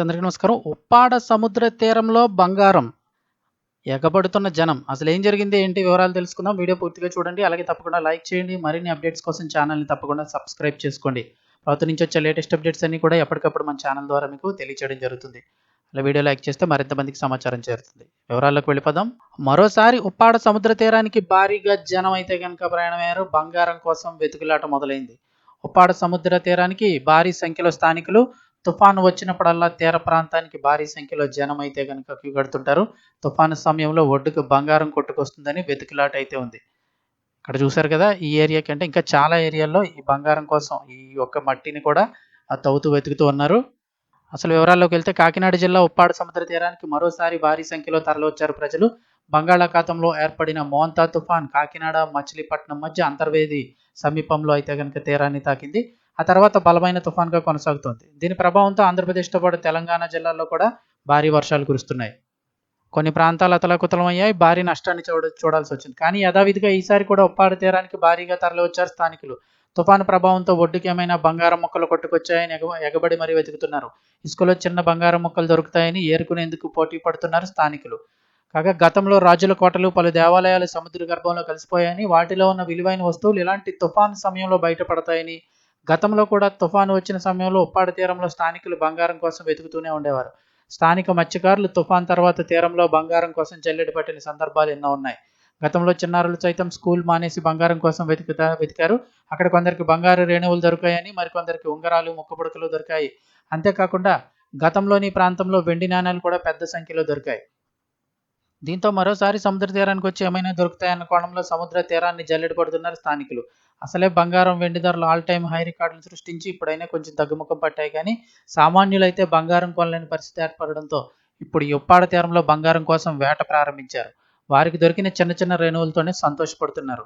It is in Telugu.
అందరికీ నమస్కారం. ఉప్పాడ సముద్ర తీరంలో బంగారం ఎగబడుతున్న జనం. అసలు ఏం జరిగింది? ఏంటి? వివరాలు తెలుసుకుందాం. వీడియో పూర్తిగా చూడండి. అలాగే తప్పకుండా లైక్ చేయండి. మరిన్ని అప్డేట్స్ కోసం ఛానల్ని తప్పకుండా సబ్స్క్రైబ్ చేసుకోండి. ప్రభుత్వం నుంచి వచ్చే లేటెస్ట్ అప్డేట్స్ అన్ని కూడా ఎప్పటికప్పుడు మన ఛానల్ ద్వారా మీకు తెలియచేయడం జరుగుతుంది. అలా వీడియో లైక్ చేస్తే మరింత మందికి సమాచారం చేరుతుంది. వివరాల్లోకి వెళ్ళిపోదాం. మరోసారి ఉప్పాడ సముద్ర తీరానికి భారీగా జనం అయితే కనుక ప్రయాణమయ్యారు. బంగారం కోసం వెతుకులాట మొదలైంది. ఉప్పాడ సముద్ర తీరానికి భారీ సంఖ్యలో స్థానికులు తుఫాను వచ్చినప్పుడల్లా తీర ప్రాంతానికి భారీ సంఖ్యలో జనం అయితే కనుక క్యూ కడుతుంటారు తుఫాను సమయంలో ఒడ్డుకు బంగారం కొట్టుకొస్తుందని వెతుకులాట అయితే ఉంది. ఇక్కడ చూసారు కదా ఈ ఏరియా కంటే ఇంకా చాలా ఏరియాల్లో ఈ బంగారం కోసం ఈ యొక్క మట్టిని కూడా తవ్వుతూ వెతుకుతూ ఉన్నారు. అసలు వివరాల్లోకి వెళ్తే కాకినాడ జిల్లా ఉప్పాడు సముద్ర తీరానికి మరోసారి భారీ సంఖ్యలో తరలివచ్చారు ప్రజలు. బంగాళాఖాతంలో ఏర్పడిన మోంతా తుఫాన్ కాకినాడ మచిలీపట్నం మధ్య అంతర్వేది సమీపంలో అయితే కనుక తీరాన్ని తాకింది. ఆ తర్వాత బలమైన తుఫాన్గా కొనసాగుతోంది. దీని ప్రభావంతో ఆంధ్రప్రదేశ్తో పాటు తెలంగాణ జిల్లాల్లో కూడా భారీ వర్షాలు కురుస్తున్నాయి. కొన్ని ప్రాంతాలు అతలకుతలమయ్యాయి. భారీ నష్టాన్ని చూడ చూడాల్సి వచ్చింది కానీ యథావిధిగా ఈసారి కూడా ఉప్పాడ తీరానికి భారీగా తరలివచ్చారు స్థానికులు. తుఫాను ప్రభావంతో ఒడ్డుకి ఏమైనా బంగారం మొక్కలు కొట్టుకొచ్చాయని ఎగ ఎగబడి మరీ వెతుకుతున్నారు. ఇసుకలో చిన్న బంగారం మొక్కలు దొరుకుతాయని ఏరుకునేందుకు పోటీ పడుతున్నారు స్థానికులు. కాగా గతంలో రాజుల కోటలు పలు దేవాలయాలు సముద్ర గర్భంలో కలిసిపోయాయని వాటిలో ఉన్న విలువైన వస్తువులు ఇలాంటి తుఫాను సమయంలో బయటపడతాయని గతంలో కూడా తుఫాను వచ్చిన సమయంలో ఉప్పాడ తీరంలో స్థానికులు బంగారం కోసం వెతుకుతూనే ఉండేవారు. స్థానిక మత్స్యకారులు తుఫాన్ తర్వాత తీరంలో బంగారం కోసం జల్లెడ పట్టిన సందర్భాలు ఎన్నో ఉన్నాయి. గతంలో చిన్నారులు సైతం స్కూల్ మానేసి బంగారం కోసం వెతుకుతా వెతికారు. అక్కడ కొందరికి బంగారు రేణువులు దొరికాయని మరికొందరికి ఉంగరాలు ముక్కపుడకలు దొరికాయి. అంతేకాకుండా గతంలోని ప్రాంతంలో వెండి నాణాలు కూడా పెద్ద సంఖ్యలో దొరికాయి. దీంతో మరోసారి సముద్ర తీరానికి వచ్చి ఏమైనా దొరుకుతాయన్న కోణంలో సముద్ర తీరాన్ని జల్లెడ పడుతున్నారు స్థానికులు. అసలే బంగారం వెండి ధరలు ఆల్ టైమ్ హై రికార్డులు సృష్టించి ఇప్పుడైనా కొంచెం తగ్గుముఖం పట్టాయి కానీ సామాన్యులైతే బంగారం కొనలేని పరిస్థితి ఏర్పడడంతో ఇప్పుడు ఉప్పాడ తీరంలో బంగారం కోసం వేట ప్రారంభించారు. వారికి దొరికిన చిన్న చిన్న రేణువులతోనే సంతోషపడుతున్నారు.